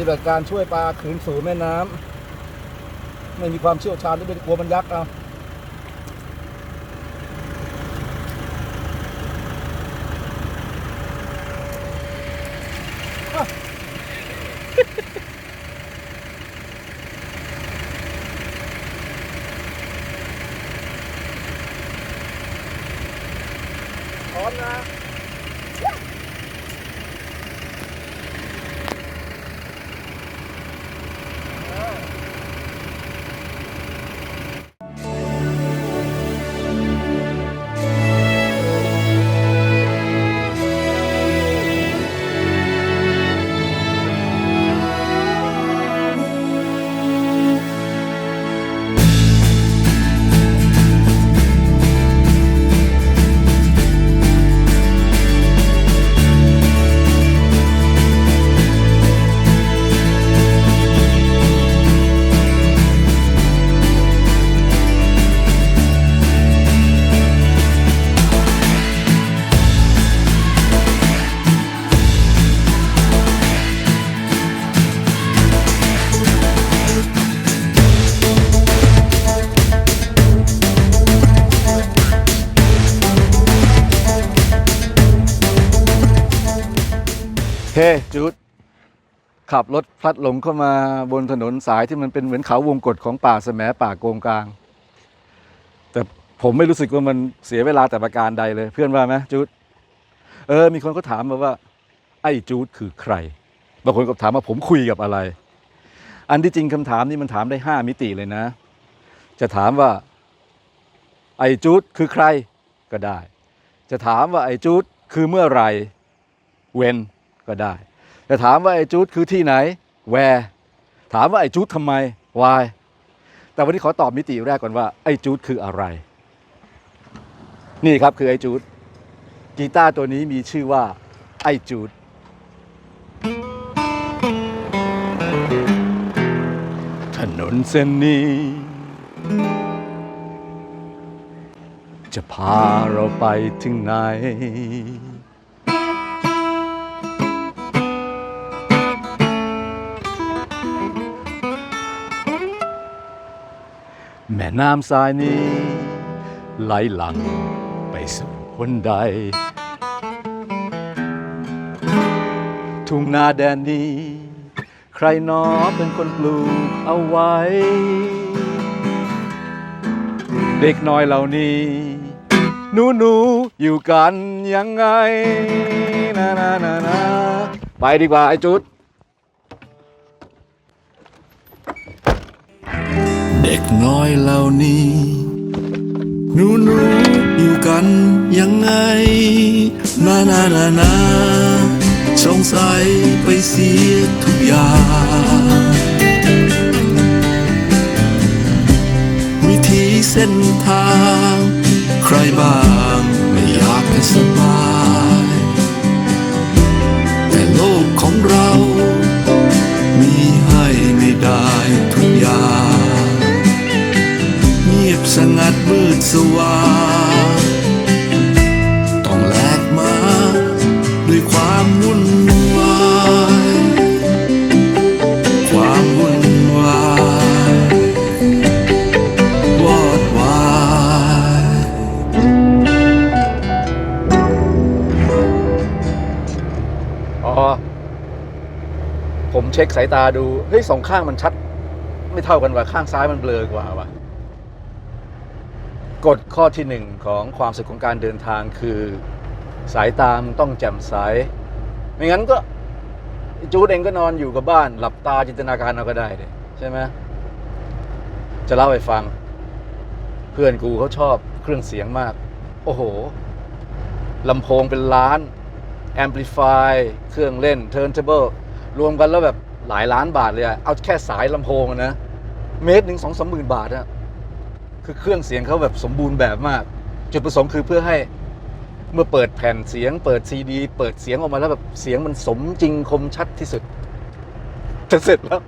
ปฏิบัติการช่วยปลาขืนสู่แม่น้ำไม่มีความเชี่ยวชาญหรือไม่ได้กลัวมันยักษ์เอา จูดขับรถพลัดหลงเข้ามาบนถนนสายที่มันเป็นเหมือนเขาวงกฏของป่าแสมป่าโกงกลาง แต่ผมไม่รู้สึกว่ามันเสียเวลาแต่ประการใดเลย เพื่อนว่าไหมจูดเออ มีคนก็ถามมาว่า ไอ้จูดคือใครบางคนก็ถามว่าผมคุยกับอะไร อันที่จริงคำถามนี้มันถามได้ห้ามิติเลยนะ จะถามว่า ไอ้จูดคือใครก็ได้ จะถามว่าไอ้จูดคือเมื่อไหรเวน ก็ได้ แต่ถามว่าไอ้จูดคือที่ไหน where ถามว่าไอ้จูดทำไม why แต่วันนี้ขอตอบมิติแรกก่อนว่าไอ้จูดคืออะไร นี่ครับคือไอ้จูดกีตาร์ตัวนี้มีชื่อว่าไอ้จูดถนนเส้นนี้ จะพาเราไปถึงไหน น้ำสายนี้ ไหลหลังไปสู่คนใด ทุ่งนาแดนนี้ ใครนอเป็นคนปลูกเอาไว้ เด็กน้อยเหล่านี้ หนูหนูอยู่กันยังไงนะนะนะนะไปดีกว่าไอ้จุด เด็กน้อยเหล่านี้ หนูหนูอยู่กันยังไง นานานานาสงสัยไปเสียทุกอย่าง วิธีเส้นทาง ใครบ้างไม่อยากให้สบาย แต่โลกของเรา สงัดมืดสว่างต้องแลกมาด้วยความวุ่นวายความวุ่นวายวอดวายอ๋อ ผมเช็คสายตาดู เฮ้ยสองข้างมันชัด ไม่เท่ากันว่ะข้างซ้ายมันเบลอกว่าว่ะ กฎข้อที่หนึ่งของความสุขของการเดินทางคือสายตามต้องแจ่มใสไม่งั้นก็จูดเองก็นอนอยู่กับบ้าน หลับตาจินตนาการเอาก็ได้เลยใช่ไหมจะเล่าให้ฟัง เพื่อนกูเขาชอบเครื่องเสียงมาก โอ้โหลำโพงเป็นล้านแอมพลิฟายเครื่องเล่น Turntable รวมกันแล้วแบบหลายล้านบาทเลยอะเอาแค่สายลำโพงนะ เมตรหนึ่งสองสามหมื่นบาทอะ คือเครื่องเสียงเขาแบบสมบูรณ์แบบมาก จุดประสงค์คือเพื่อให้เมื่อเปิดแผ่นเสียง เปิดซีดี เปิดเสียงออกมาแล้วแบบเสียงมันสมจริงคมชัดที่สุดจะเสร็จแล้ว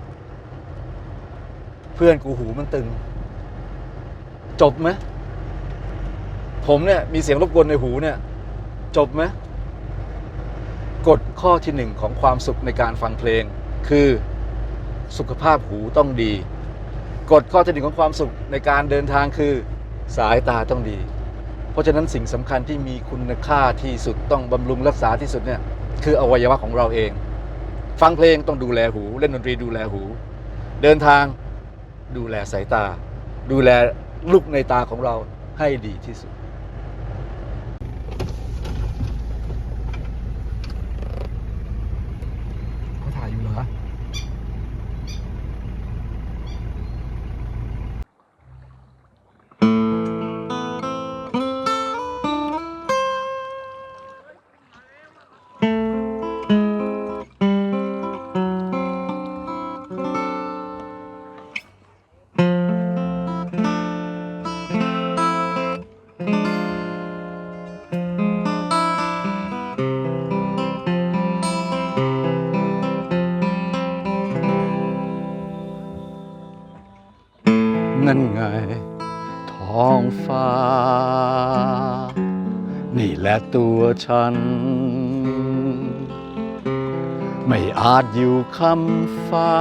เพื่อนกูหูมันตึง จบไหมผมเนี่ยมีเสียงรบกวนในหูเนี่ย จบไหมกฎข้อที่หนึ่งของความสุขในการฟังเพลง คือสุขภาพหูต้องดี กฎข้อที่หนึ่งของความสุขในการเดินทางคือสายตาต้องดี เพราะฉะนั้นสิ่งสำคัญที่มีคุณค่าที่สุดต้องบำรุงรักษาที่สุดเนี่ยคืออวัยวะของเราเอง ฟังเพลงต้องดูแลหู เล่นดนตรีดูแลหู เดินทางดูแลสายตา ดูแลลูกในตาของเราให้ดีที่สุด แหละตัวฉัน ไม่อาจอยู่คำฟ้า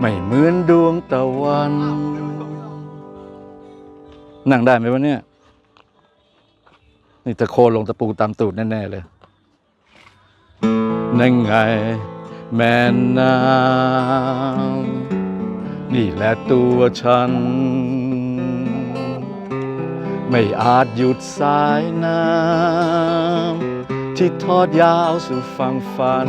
ไม่เหมือนดวงตะวัน นั่งได้ไหมวะเนี่ย นี่ตะโคลงตะปูตามตูดแน่ ๆ เลย นั่นไงแม่น้ำนี่แหละตัวฉัน ไม่อาจหยุดสายน้ำที่ทอดยาวสู่ฝั่งฝัน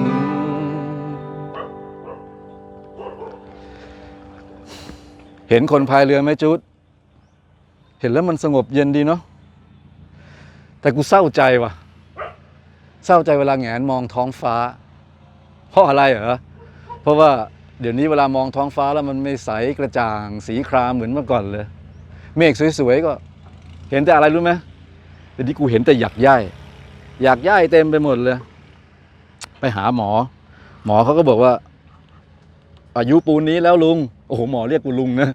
เห็นคนพายเรือไหมจุด เห็นแล้วมันสงบเย็นดีเนาะแต่กูเศร้าใจว่ะ เศร้าใจเวลาแหงนมองท้องฟ้า เพราะอะไรเหรอ เพราะว่าเดี๋ยวนี้เวลามองท้องฟ้าแล้วมันไม่ใสกระจ่างสีครามเหมือนเมื่อก่อนเลย เมฆสวยๆก็ เห็นแต่อะไรรู้ไหมเดี๋ยวนี้กูเห็นแต่หยักย่ายหยักย่ายเต็มไปหมดเลย ไปหาหมอ หมอเขาก็บอกว่า อายุปูนนี้แล้วลุง โอ้โหหมอเรียกกูลุงนะ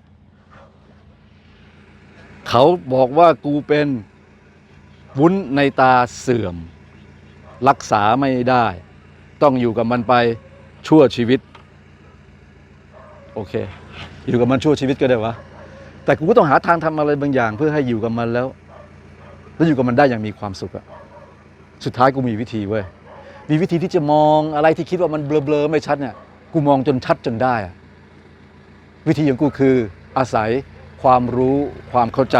เขาบอกว่ากูเป็นวุ้นในตาเสื่อม รักษาไม่ได้ ต้องอยู่กับมันไปชั่วชีวิต โอเค อยู่กับมันชั่วชีวิตก็ได้วะ แต่กูก็ต้องหาทางทำอะไรบางอย่าง เพื่อให้อยู่กับมันแล้ว แล้วอยู่กับมันได้อย่างมีความสุขอะสุดท้ายกูมีวิธีเว้ยมีวิธีที่จะมองอะไรที่คิดว่ามันเบลอๆไม่ชัดเนี่ยกูมองจนชัดจนได้อะวิธีของกูคืออาศัยความรู้ความเข้าใจ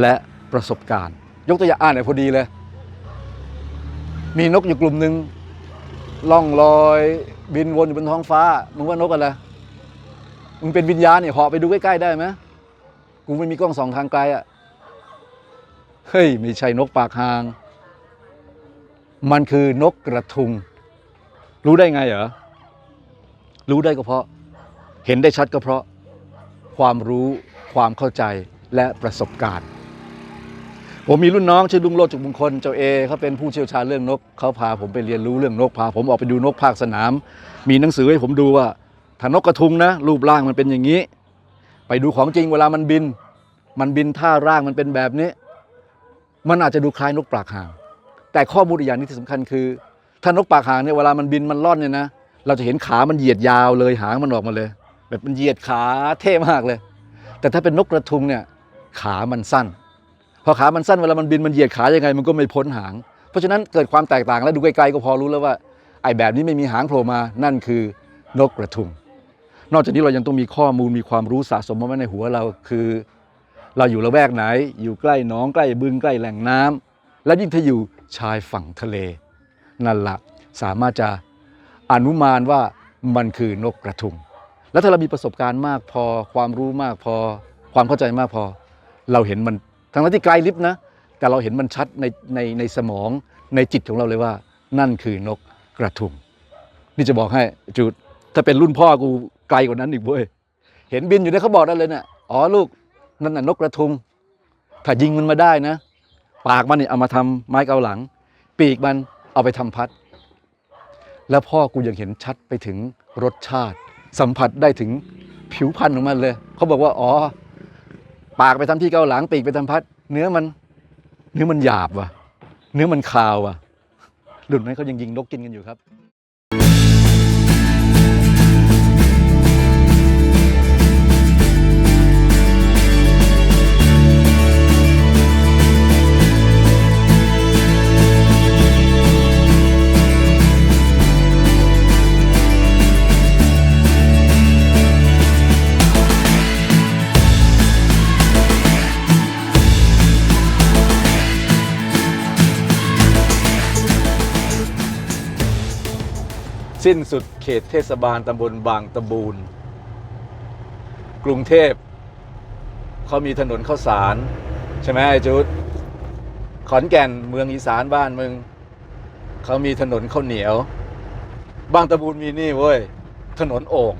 และประสบการณ์ ยกตัวอย่างอ่านหน่อยพอดีเลย มีนกอยู่กลุ่มหนึ่งล่องลอย บินวนอยู่บนท้องฟ้า มึงว่านกอะไรมึงเป็นวิญญาณเนี่ยเหาะไปดูใกล้ๆได้ไหม กูไม่มีกล้องสองทางไกลอะ่ะ เฮ้ย ไม่ใช่นกปากหาง มันคือนกกระทุง รู้ได้ไงเหรอ รู้ได้ก็เพราะ เห็นได้ชัดก็เพราะ ความรู้ความเข้าใจและประสบการณ์ ผมมีรุ่นน้องชื่อลุงโรจน์จุกมงคลเจ้าเอเขาเป็นผู้เชี่ยวชาญเรื่องนก เขาพาผมไปเรียนรู้เรื่องนกพาผมออกไปดูนกภาคสนาม มีหนังสือให้ผมดูว่าถ้านกกระทุงนะ รูปร่างมันเป็นอย่างนี้ ไปดูของจริงเวลามันบิน มันบินท่าร่างมันเป็นแบบนี้ มันอาจจะดูคล้ายนกปากหาง แต่ข้อมูลอีกอย่างนึงที่สำคัญคือ ถ้านกปากหางเนี่ยเวลามันบินมันล่อนเนี่ยนะ เราจะเห็นขามันเหยียดยาวเลยหางมันออกมาเลย แบบมันเหยียดขาเท่มากเลย แต่ถ้าเป็นนกกระทุงเนี่ยขามันสั้น พอขามันสั้นเวลามันบินมันเหยียดขายังไง มันก็ไม่พ้นหาง เพราะฉะนั้นเกิดความแตกต่างแล้วดูไกลๆก็พอรู้แล้วว่าไอ้แบบนี้ไม่มีหางโผล่มานั่นคือนกกระทุง นอกจากนี้เรายังต้องมีข้อมูลมีความรู้สะสมมาไว้ในหัวเราคือ เราอยู่ละแวกไหน อยู่ใกล้หนองใกล้บึงใกล้แหล่งน้ำและยิ่งถ้าอยู่ชายฝั่งทะเล นั่นละสามารถจะอนุมานว่ามันคือนกกระทุง แล้วถ้าเรามีประสบการณ์มากพอ ความรู้มากพอ ความเข้าใจมากพอ เราเห็นมันทั้งที่ไกลลิบนะ แต่เราเห็นมันชัดในในในสมองในจิตของเราเลยว่า นั่นคือนกกระทุง นี่จะบอกให้จูดถ้าเป็นรุ่นพ่อกู ไกลกว่านั้นอีกเว้ยเห็นบินอยู่เนี่ยเขาบอกได้เลยเนี่ยอ๋อลูกนั่นน่ะนกกระทุง ถ้ายิงมันมาได้นะ ปากมันเนี่ยเอามาทำไม้เกาหลัง ปีกมันเอาไปทำพัด แล้วพ่อกูยังเห็นชัดไปถึงรสชาติ สัมผัสได้ถึงผิวพรรณของมันเลยเขาบอกว่าอ๋อ ปากไปทำที่เกาหลัง ปีกไปทำพัด เนื้อมัน เนื้อมันหยาบว่ะ เนื้อมันคาวว่ะรุ่นนั้นเขายังยิงนกกินกันอยู่ครับ สิ้นสุดเขตเทศบาลตำบลบางตะบูนกรุงเทพเขามีถนนข้าวสาร ใช่ไหมไอ้จุดขอนแก่นเมืองอีสานบ้านมึงเขามีถนนข้าวเหนียว บางตะบูนมีนี่เว้ย ถนนโอ่ง